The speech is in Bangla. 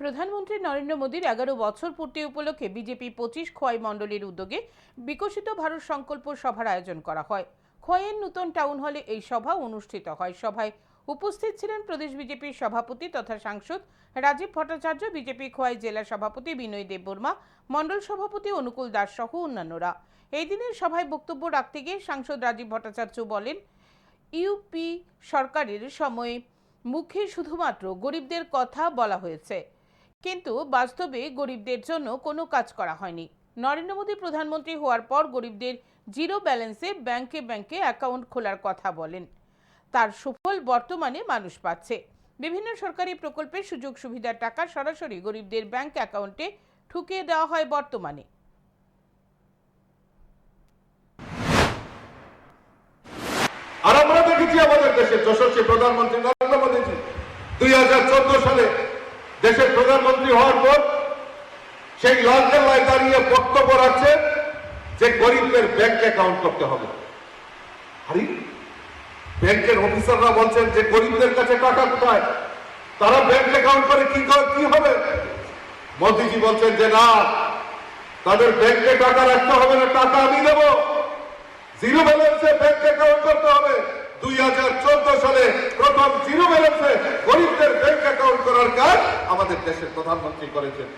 প্রধানমন্ত্রী নরেন্দ্র মোদীর এগারো বছর পূর্তি উপলক্ষে বিজেপি পঁচিশ খোয়াই মণ্ডলীর উদ্যোগে বিকশিত ভারত সংকল্প সভার আয়োজন করা হয়। খোয়াইয়ের নূতন টাউন হলে এই সভা অনুষ্ঠিত হয়। সভায় উপস্থিত ছিলেন প্রদেশ বিজেপির সভাপতি তথা সাংসদ রাজীব ভট্টাচার্য, বিজেপি খোয়াই জেলা সভাপতি বিনয় দেববর্মা, মণ্ডল সভাপতি অনুকূল দাস সহ অন্যান্যরা। এই দিনের সভায় বক্তব্য রাখতে গিয়ে সাংসদ রাজীব ভট্টাচার্য বলেন, ইউপি সরকারের সময়ে মুখে শুধুমাত্র গরিবদের কথা বলা হয়েছে। কিন্তু বাস্তবে গরিবদের জন্য কোনো কাজ করা হয়নি। নরেন্দ্র মোদী প্রধানমন্ত্রী হওয়ার পর গরিবদের জিরো ব্যালেন্সে ব্যাংকে ব্যাংকে অ্যাকাউন্ট খোলার কথা বলেন। তার সুফল বর্তমানে মানুষ পাচ্ছে। বিভিন্ন সরকারি প্রকল্পের সুযোগ সুবিধার টাকা সরাসরি গরিবদের ব্যাংক অ্যাকাউন্টে ঠুকিয়ে দেওয়া হয় বর্তমানে। আর আমরা দেখেছি আমাদের দেশে যশস্বী প্রধানমন্ত্রী নরেন্দ্র মোদীজি দুই হাজার চোদ্দ সালে দেশের প্রধানমন্ত্রী হওয়ার পর সেই লালকেল্লায় দাঁড়িয়ে বক্তব্য রাখছে যে গরিবদের ব্যাংক অ্যাকাউন্ট করতে হবে। আরে, ব্যাংকের অফিসাররা বলছেন যে গরিবদের কাছে টাকা কোথায়? তারা ব্যাংক অ্যাকাউন্ট করে কি কি হবে? মোদিজি বলছেন যে না, তাদের ব্যাংকে টাকা রাখতে হবে না, টাকা আমি দেবো। জিরো ব্যালেন্সে ব্যাংক অ্যাকাউন্ট করতে হবে। দুই হাজার চোদ্দ সালে প্রথম জিরো ব্যালেন্সে গরিবদের ব্যাংক অ্যাকাউন্ট করার কাজ আমাদের দেশের প্রধানমন্ত্রী করেছেন